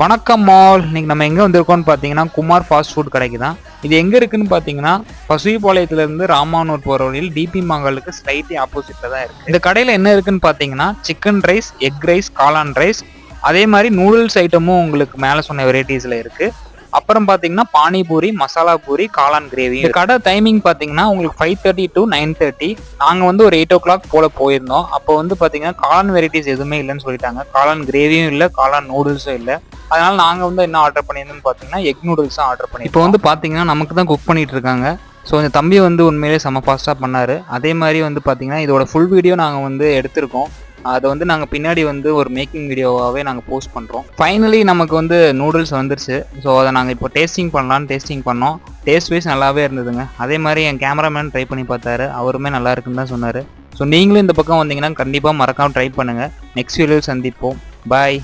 வணக்கம் மால். இன்னைக்கு நம்ம எங்கே வந்திருக்கோம்னு பார்த்தீங்கன்னா குமார் ஃபாஸ்ட் ஃபுட் கடைக்கு தான் இது எங்கே இருக்குன்னு பார்த்தீங்கன்னா பசுவிபாளையத்துலேருந்து ராமானூர் போகிற வழியில் டிபி மாங்கலுக்கு ஸ்லைட்லி ஆப்போசிட்டில் தான் இருக்குது இந்த கடையில் என்ன இருக்குன்னு பார்த்தீங்கன்னா சிக்கன் ரைஸ் எக் ரைஸ் காளான் ரைஸ் அதே மாதிரி நூடுல்ஸ் ஐட்டமும் உங்களுக்கு மேலே சொன்ன வெரைட்டிஸில் இருக்குது அப்புறம் பார்த்தீங்கன்னா பானிபூரி மசாலா பூரி காளான் கிரேவி இந்த கடை டைமிங் பார்த்தீங்கன்னா உங்களுக்கு five thirty to nine thirty நாங்கள் வந்து ஒரு எயிட் ஓ கிளாக் போல் போயிருந்தோம். அப்போ வந்து பார்த்தீங்கன்னா காளான் வெரைட்டிஸ் எதுவுமே இல்லைன்னு சொல்லிட்டாங்க. காளான் கிரேவியும் இல்லை காளான் நூடுல்ஸும் இல்லை. அதனால நாங்கள் வந்து என்ன ஆர்டர் பண்ணியிருந்தோம்னு பார்த்தீங்கன்னா எக் நூடுல்ஸ் தான் ஆர்டர் பண்ணி இப்போ வந்து பார்த்தீங்கன்னா நமக்கு தான் குக் பண்ணிட்டு இருக்காங்க. ஸோ இந்த தம்பி வந்து உண்மையிலே செம ஃபாஸ்ட்டாக பண்ணார். அதே மாதிரி வந்து பார்த்தீங்கன்னா இதோட ஃபுல் வீடியோ நாங்கள் வந்து எடுத்திருக்கோம். அதை வந்து நாங்கள் பின்னாடி வந்து ஒரு மேக்கிங் வீடியோவாகவே நாங்கள் போஸ்ட் பண்ணுறோம் ஃபைனலி நமக்கு வந்து நூடுல்ஸ் வந்துருச்சு. ஸோ அதை நாங்கள் இப்போ டேஸ்டிங் பண்ணலான்னு டேஸ்டிங் பண்ணோம். டேஸ்ட் வைஸ் நல்லாவே இருந்ததுங்க. அதே மாதிரி என் கேமராமேன் ட்ரை பண்ணி பார்த்தாரு. அவருமே நல்லா இருக்குன்னு தான் சொன்னார். ஸோ நீங்களும் இந்த பக்கம் வந்தீங்கன்னா கண்டிப்பாக மறக்காமல் ட்ரை பண்ணுங்கள் நெக்ஸ்ட் வீடியோ சந்திப்போம். பாய்